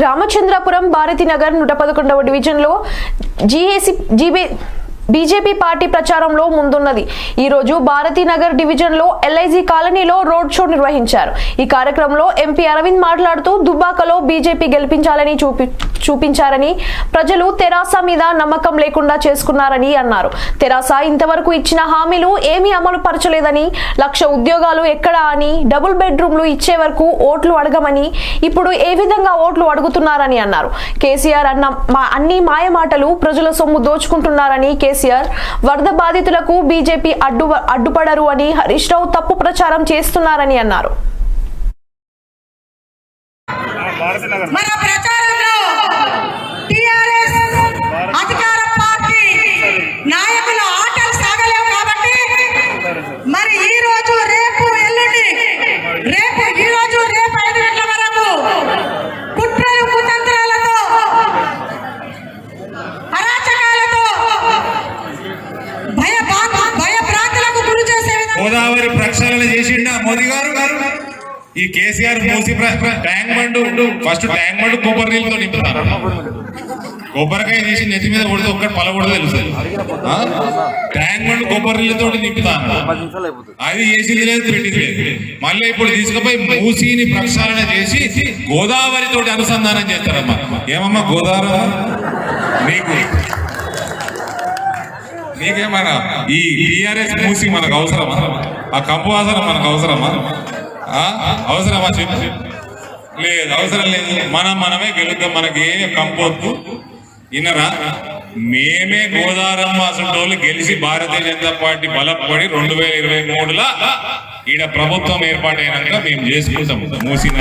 రామచంద్రాపురం భారతీనగర్ నూట పదకొండవ డివిజన్లో జీఏసీ జీబీ బీజేపీ పార్టీ ప్రచారంలో ముందున్నది. ఈ రోజు భారతీనగర్ డివిజన్లో ఎల్ఐజీ కాలనీలో రోడ్ షో నిర్వహించారు. ఈ కార్యక్రమంలో ఎంపీ అరవింద్ మాట్లాడుతూ దుబ్బాకలో బీజేపీ గెలిపించాలని చూపి చూపించారని ప్రజలు తెరాస మీద నమ్మకం లేకుండా చేసుకున్నారని అన్నారు. తెరాస ఇంతవరకు ఇచ్చిన హామీలు ఏమీ అమలు పరచలేదని లక్ష ఉద్యోగాలు ఎక్కడా అని డబుల్ బెడ్రూమ్లు ఇచ్చే వరకు ఓట్లు అడగమని ఇప్పుడు ఏ విధంగా ఓట్లు అడుగుతున్నారని అన్నారు. కేసీఆర్ అన్న మా అన్ని మాయ మాటలు ప్రజల సొమ్ము దోచుకుంటున్నారని కేసీఆర్ వరద బాధితులకు బీజేపీ అడ్డు అడ్డుపడరు అని హరీష్ రావు తప్పు ప్రచారం చేస్తున్నారని అన్నారు. విధంగా ప్రక్షాళన చేసిండా? మోదీ గారు? ఈ KCR Musi tank bund. First tank bund కొబ్బరి నీళ్ళతో నింపుతారు. కొబ్బరికాయ తీసి నెత్తి మీద కొడితే ఒక్కటి పలకూడదు తెలుస్తుంది ట్యాంక్ బండ్ కొబ్బరి నీళ్ళతో నింపుతాను అది చేసింది లేదు పెట్టింది లేదు. మళ్ళీ ఇప్పుడు తీసుకుపోయి మూసీని ప్రక్షాళన చేసి గోదావరి తోటి అనుసంధానం చేస్తారమ్మా. ఏమమ్మా గోదావరి? నీకు. నీకేమన్నా ఈ టిఆర్ఎస్ మూసి మనకు అవసరమా? ఆ కంపు వాసన మనకు అవసరమా? అవసరమా చెప్పు. లేదు అవసరం లేదు. మనం మనమే గెలుద్దాం. మనకి ఏమి కంపు వద్దు. మేమే గోదారమ్మ అసంటోళ్ళు గెలిచి భారతీయ జనతా పార్టీ బలపడి రెండు వేల ఇరవై మూడులో ఈడ ప్రభుత్వం ఏర్పాటైనాక మేము చేసుకుంటాము మూసిన